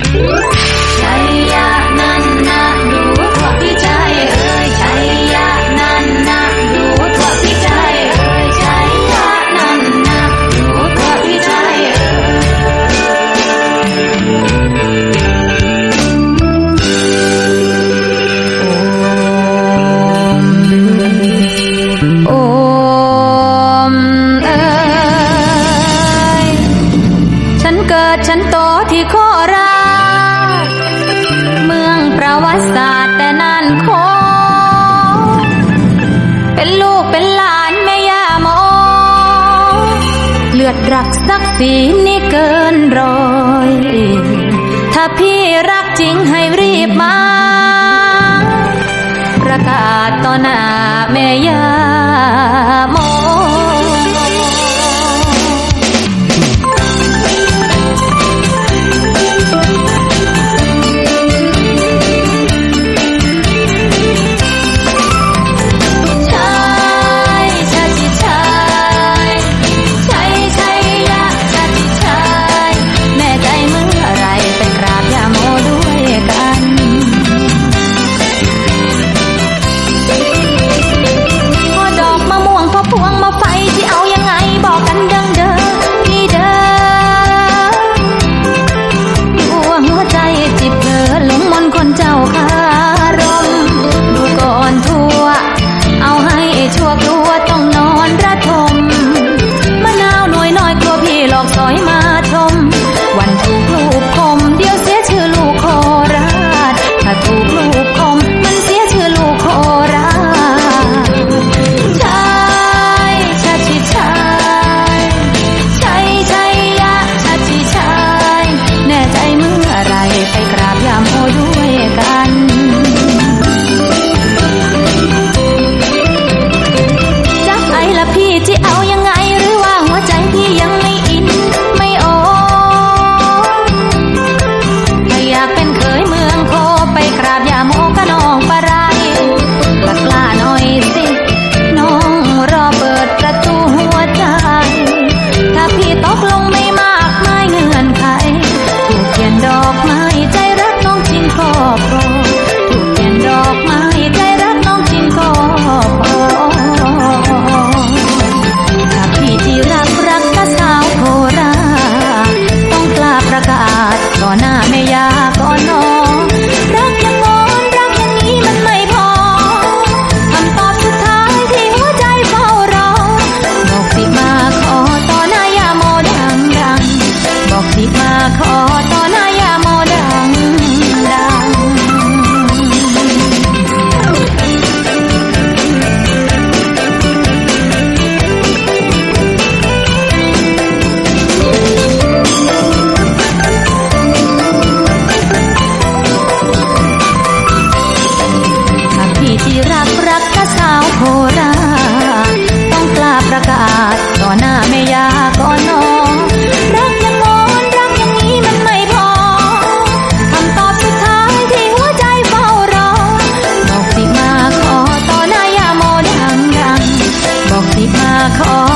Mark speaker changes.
Speaker 1: ชั ลือดรักศักดิ์ศรีนี่เกินรอย ถ้าพี่รักจริงให้รีบมา ประกาศต่อหน้าแม่ยาม ชั่วกลัวต้องนอนระทมมะนาวหน่วยน้อยกลัวพี่หลอกสอยมาชม วันถูกลูกคมเดี๋ยวเสียชื่อลูกโคราชถ้าถูกลูกคมมันเสียชื่อลูกโคราชชายชาติชายชัยชัยยะชาติชายแน่ใจเมื่อไรไปกราบยามโมด้ ที่เอายังไงหรือว่าหัวใจพี่ยังไม่อินไม่โอถ้าอยากเป็นเคยเมืองโคไปกราบยาโมกะนองปะไรกกล้าหน่อยสิ น้องรอเปิดประตูหัวใจ ถ้าพี่ตกลงไม่มากไม่เงื่อนไขถูกเขียนดอกไม้ใจรักน้องจริงครอบครากรักกะสาวโคราชต้องกล้าประกาศต่อหน้าแม่ยาก่อนน้องรักยังงอนรักอย่างนี้มันไม่พอคำตอบสุดท้ายที่หัวใจเฝ้ารอบอกสิมาขอต่อหน้ายาโมดังดังบอกสิมาขอ